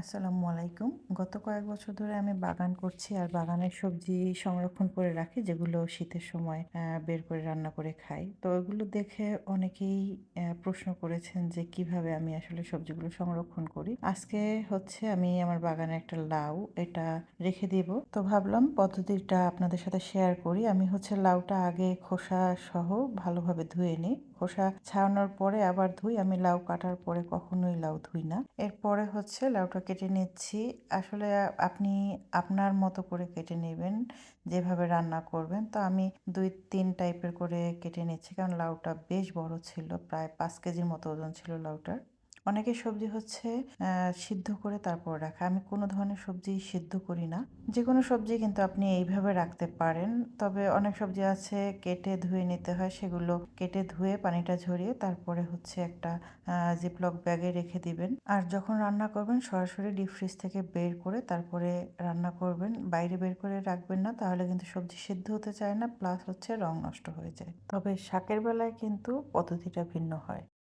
আসসালামু আলাইকুম। গত কয়েক বছর ধরে আমি বাগান করছি আর বাগানের সবজি সংরক্ষণ করে রাখি, যেগুলো শীতের সময় বের করে রান্না করে খাই। তো এগুলো দেখে অনেকেই প্রশ্ন করেছেন যে কীভাবে আমি আসলে সবজিগুলো সংরক্ষণ করি। আজকে হচ্ছে আমি আমার বাগানে একটা লাউ, এটা রেখে দিব। তো ভাবলাম পদ্ধতিটা আপনাদের সাথে শেয়ার করি। আমি হচ্ছে লাউটা আগে খোসা সহ ভালোভাবে ধুয়ে নিই। খোসা ছাড়ানোর পরে আবার ধুই। আমি লাউ কাটার পরে কখনোই লাউ ধুই না। এরপরে হচ্ছে লাউটা কেটে নিচ্ছি। আসলে আপনি আপনার মতো করে কেটে নেবেন, যেভাবে রান্না করবেন। তো আমি দুই তিন টাইপের করে কেটে নিচ্ছি, কারণ লাউটা বেশ বড় ছিল, প্রায় পাঁচ কেজির মতো ওজন ছিল লাউটার। অনেকে সবজি হচ্ছে সিদ্ধ করে তারপর রাখা। আমি কোনো ধরনের সবজি সিদ্ধ করি না। যে কোনো সবজি কিন্তু আপনি এইভাবে রাখতে পারেন। তবে অনেক সবজি আছে কেটে ধুয়ে নিতে হয়, সেগুলো কেটে ধুয়ে পানিটা ঝরিয়ে তারপরে হচ্ছে একটা জিপলক ব্যাগে রেখে দিবেন। আর যখন রান্না করবেন, সরাসরি ডিপ ফ্রিজ থেকে বের করে তারপরে রান্না করবেন। বাইরে বের করে রাখবেন না, তাহলে কিন্তু সবজি সিদ্ধ হতে চায় না প্লাস হচ্ছে রং নষ্ট হয়ে যায়। তবে শাকের বেলায় কিন্তু পদ্ধতিটা ভিন্ন হয়।